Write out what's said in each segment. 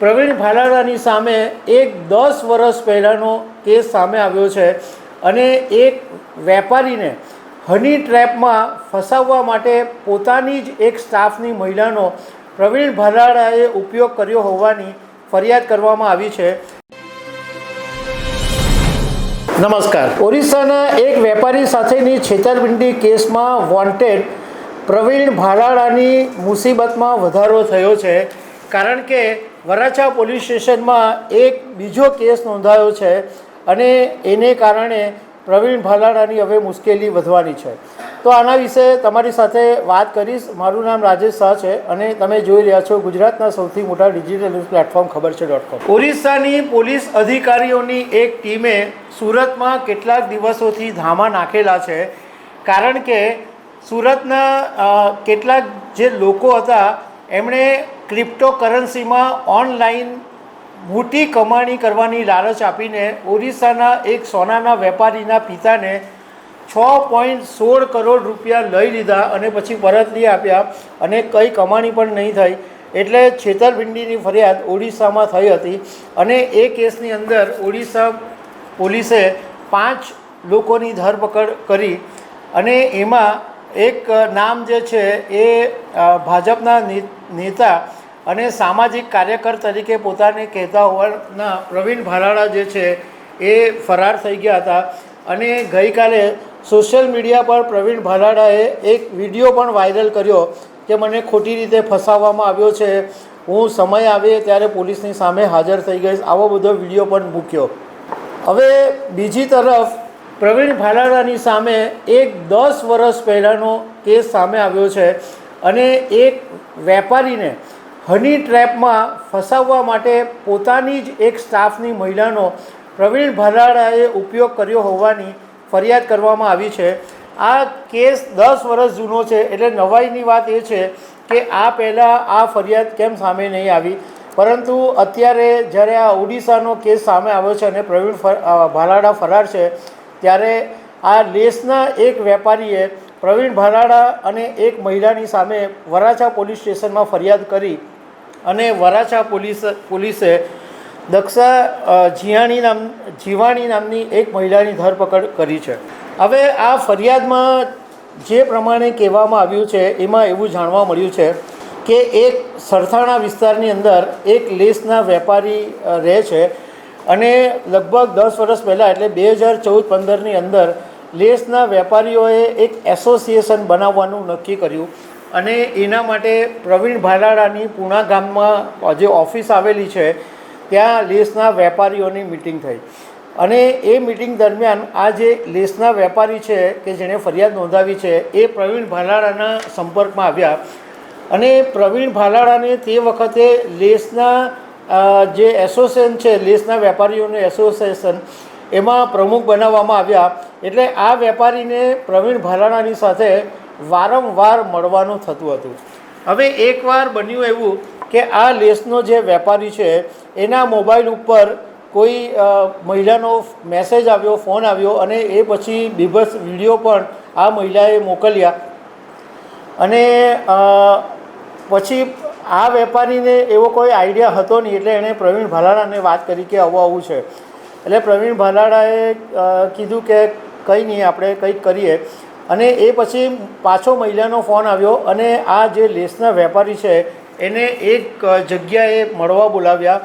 પ્રવીણ ભાલાળાની સામે એક દસ વર્ષ પહેલાંનો કેસ સામે આવ્યો છે અને એક વેપારીને હની ટ્રેપમાં ફસાવવા માટે પોતાની જ એક સ્ટાફની મહિલાનો પ્રવીણ ભાલારાએ ઉપયોગ કર્યો હોવાની ફરિયાદ કરવામાં આવી છે. નમસ્કાર. ઓરિસ્સાના એક વેપારી સાથેની છેતરપિંડી કેસમાં વોન્ટેડ પ્રવીણ ભાલાળાની મુસીબતમાં વધારો થયો છે. કારણ કે વરાછા પોલીસ સ્ટેશનમાં એક બીજો કેસ નોંધાયો છે અને એને કારણે પ્રવીણ ભાલાળાની હવે મુશ્કેલી વધવાની છે. તો આના વિશે તમારી સાથે વાત કરીશ. મારું નામ રાજેશ શાહ છે અને તમે જોઈ રહ્યા છો ગુજરાતના સૌથી મોટા ડિજિટલ ન્યૂઝ પ્લેટફોર્મ ખબર છે ડોટ કોમ. ઓરિસ્સાની પોલીસ અધિકારીઓની એક ટીમે સુરતમાં કેટલાક દિવસોથી ધામા નાખેલા છે. કારણ કે સુરતના કેટલાક જે લોકો હતા, એમણે ક્રિપ્ટોકરન્સીમાં ઓનલાઈન મોટી કમાણી કરવાની લાલચ આપીને ઓરિસ્સાના એક સોનાના વેપારીના પિતાને છ પોઈન્ટ સોળ કરોડ રૂપિયા લઈ લીધા અને પછી પરત લઈ આપ્યા અને કંઈ કમાણી પણ નહીં થઈ. એટલે છેતરપિંડીની ફરિયાદ ઓડિશામાં થઈ હતી અને એ કેસની અંદર ઓડિશા પોલીસે પાંચ લોકોની ધરપકડ કરી અને એમાં એક નામ જે છે એ ભાજપના નેતા અને સામાજિક કાર્યકર તરીકે પોતાને કહેતા હોવાના પ્રવીણ ભરાડા જે છે એ ફરાર થઈ ગયા હતા. અને ગઈકાલે સોશિયલ મીડિયા પર પ્રવીણ ભરાડાએ એક વીડિયો પણ વાયરલ કર્યો કે મને ખોટી રીતે ફસાવવામાં આવ્યો છે. હું સમય આવે ત્યારે પોલીસની સામે હાજર થઈ ગઈશ. આવો બધો વીડિયો પણ મૂક્યો. હવે બીજી તરફ પ્રવીણ ભાલાળાની સામે એક દસ વર્ષ પહેલાંનો કેસ સામે આવ્યો છે અને એક વેપારીને હની ટ્રેપમાં ફસાવવા માટે પોતાની જ એક સ્ટાફની મહિલાનો પ્રવીણ ભાલાળાએ ઉપયોગ કર્યો હોવાની ફરિયાદ કરવામાં આવી છે. આ કેસ દસ વર્ષ જૂનો છે એટલે નવાઈની વાત એ છે કે આ પહેલાં આ ફરિયાદ કેમ સામે નહીં આવી? પરંતુ અત્યારે જ્યારે આ ઓડિશાનો કેસ સામે આવ્યો છે અને પ્રવીણ ભાલાડા ફરાર છે ત્યારે આ લેસના એક વેપારીએ પ્રવીણ ભરાડા અને એક મહિલાની સામે વરાછા પોલીસ સ્ટેશનમાં ફરિયાદ કરી અને વરાછા પોલીસ, પોલીસે દક્ષા જીયાણી નામ, જીવાણી નામની એક મહિલાની ધરપકડ કરી છે. હવે આ ફરિયાદમાં જે પ્રમાણે કહેવામાં આવ્યું છે, એમાં એવું જાણવા મળ્યું છે કે એક સરથાણા વિસ્તારની અંદર એક લેસના વેપારી રહે છે. અને લગભગ દસ વર્ષ પહેલાં, એટલે બે હજાર ચૌદ પંદરની અંદર, લેસના વેપારીઓએ એક એસોસિએશન બનાવવાનું નક્કી કર્યું. અને એના માટે પ્રવીણ ભાલાળાની પૂણા ગામમાં જે ઓફિસ આવેલી છે, ત્યાં લેસના વેપારીઓની મિટિંગ થઈ. અને એ મિટિંગ દરમિયાન આ જે લેસના વેપારી છે, કે જેણે ફરિયાદ નોંધાવી છે, એ પ્રવીણ ભાલાળાના સંપર્કમાં આવ્યા. અને પ્રવીણ ભાલાળાને તે વખતે લેસના જે એસોસિએશન છે લેસના વેપારીઓનું એસોસિએશન એમાં પ્રમુખ બનાવવામાં આવ્યા. એટલે આ વેપારીને પ્રવીણ ભાલાળાની સાથે વારંવાર મળવાનું થતું હતું. હવે એકવાર બન્યું એવું કે આ લેસનો જે વેપારી છે, એના મોબાઈલ ઉપર કોઈ મહિલાનો મેસેજ આવ્યો ફોન આવ્યો અને એ પછી બીભસ વીડિયો પણ આ મહિલાએ મોકલ્યા. અને પછી આ વેપારીને એવો કોઈ આઈડિયા હતો નહીં, એટલે એણે પ્રવીણ ભાલાળાને વાત કરી કે આવું આવું છે. એટલે પ્રવીણ ભાલાળાએ કીધું કે કંઈ નહીં, આપણે કંઈક કરીએ. અને એ પછી પાછો મહિલાનો ફોન આવ્યો અને આ જે લેસના વેપારી છે, એને એક જગ્યાએ મળવા બોલાવ્યા.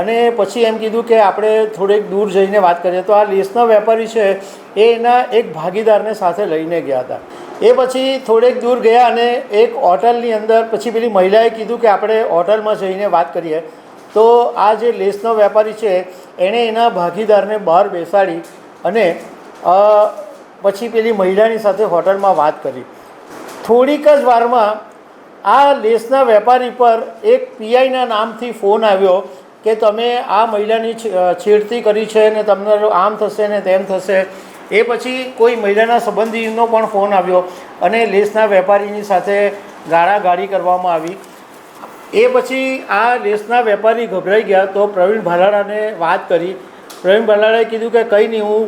અને પછી એમ કીધું કે આપણે થોડેક દૂર જઈને વાત કરીએ. તો આ લેસના વેપારી છે, એ એના એક ભાગીદારને સાથે લઈને ગયા હતા. એ પછી થોડેક દૂર ગયા અને એક હોટલની અંદર પછી પેલી મહિલાએ કીધું કે આપણે હોટલમાં જઈને વાત કરીએ. તો આ જે લેસનો વેપારી છે, એણે એના ભાગીદારને બહાર બેસાડી અને પછી પેલી મહિલાની સાથે હોટલમાં વાત કરી. થોડીક જ વારમાં આ લેસના વેપારી પર એક પીઆઈના નામથી ફોન આવ્યો કે તમે આ મહિલાની છેડતી કરી છે ને તમને આમ થશે ને તેમ થશે. એ પછી કોઈ મહિલાના સંબંધીનો પણ ફોન આવ્યો અને લેસના વેપારીની સાથે ગાળાગાળી કરવામાં આવી. એ પછી આ લેસના વેપારી ગભરાઈ ગયા તો પ્રવીણ ભાલાળાને વાત કરી. પ્રવીણ ભાલાળાએ કીધું કે કંઈ નહીં, હું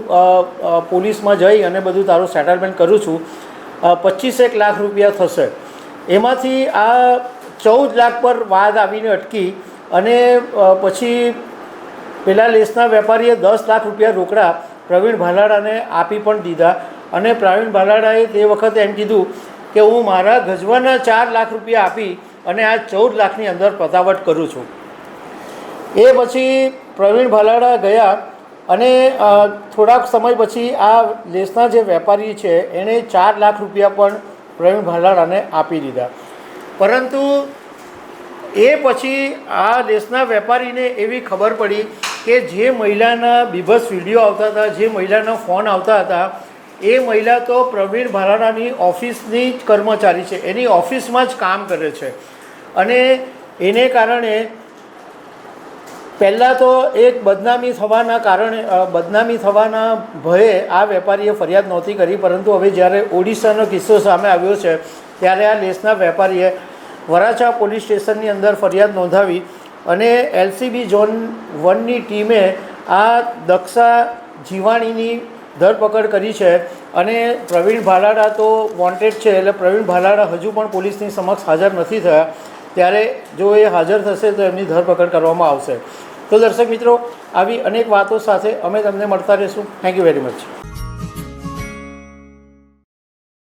પોલીસમાં જઈ અને બધું તારું સેટલમેન્ટ કરું છું. પચીસેક લાખ રૂપિયા થશે. એમાંથી આ ચૌદ લાખ પર વાદ આવીને અટકી. અને પછી પેલા લેસના વેપારીએ દસ લાખ રૂપિયા રોકડા પ્રવીણ ભાલાડાને આપી પણ દીધા. અને પ્રવીણ ભાલાડાએ તે વખતે એમ કીધું કે હું મારા ગજવાના ચાર લાખ રૂપિયા આપી અને આ ચૌદ લાખની અંદર પતાવટ કરું છું. એ પછી પ્રવીણ ભાલાડા ગયા અને થોડાક સમય પછી આ લેસના જે વેપારી છે, એણે ચાર લાખ રૂપિયા પણ પ્રવીણ ભાલાડાને આપી દીધા. પરંતુ એ પછી આ દેશના વેપારીને એવી ખબર પડી કે જે મહિલાના બીભસ વીડિયો આવતા હતા, જે મહિલાના ફોન આવતા હતા, એ મહિલા તો પ્રવીણ ભાલાડાની ઓફિસની જ કર્મચારી છે. એની ઓફિસમાં જ કામ કરે છે. અને એને કારણે પહેલાં તો એક બદનામી થવાના કારણે બદનામી થવાના ભયે આ વેપારીએ ફરિયાદ નહોતી કરી, પરંતુ હવે જ્યારે ઓડિશાનો કિસ્સો સામે આવ્યો છે, ત્યારે આ દેશના વેપારીએ વરાછા પોલીસ સ્ટેશનની અંદર ફરિયાદ નોંધાવી અને એલસીબી ઝોન વનની ટીમે આ દક્ષા જીવાણીની ધરપકડ કરી છે અને પ્રવીણ ભાલાડા તો વોન્ટેડ છે એટલે પ્રવીણ ભાલાડા હજુ પણ પોલીસની સમક્ષ હાજર નથી થયા. ત્યારે જો એ હાજર થશે તો એમની ધરપકડ કરવામાં આવશે. તો દર્શક મિત્રો, આવી અનેક વાતો સાથે અમે તમને મળતા રહીશું. Thank you very much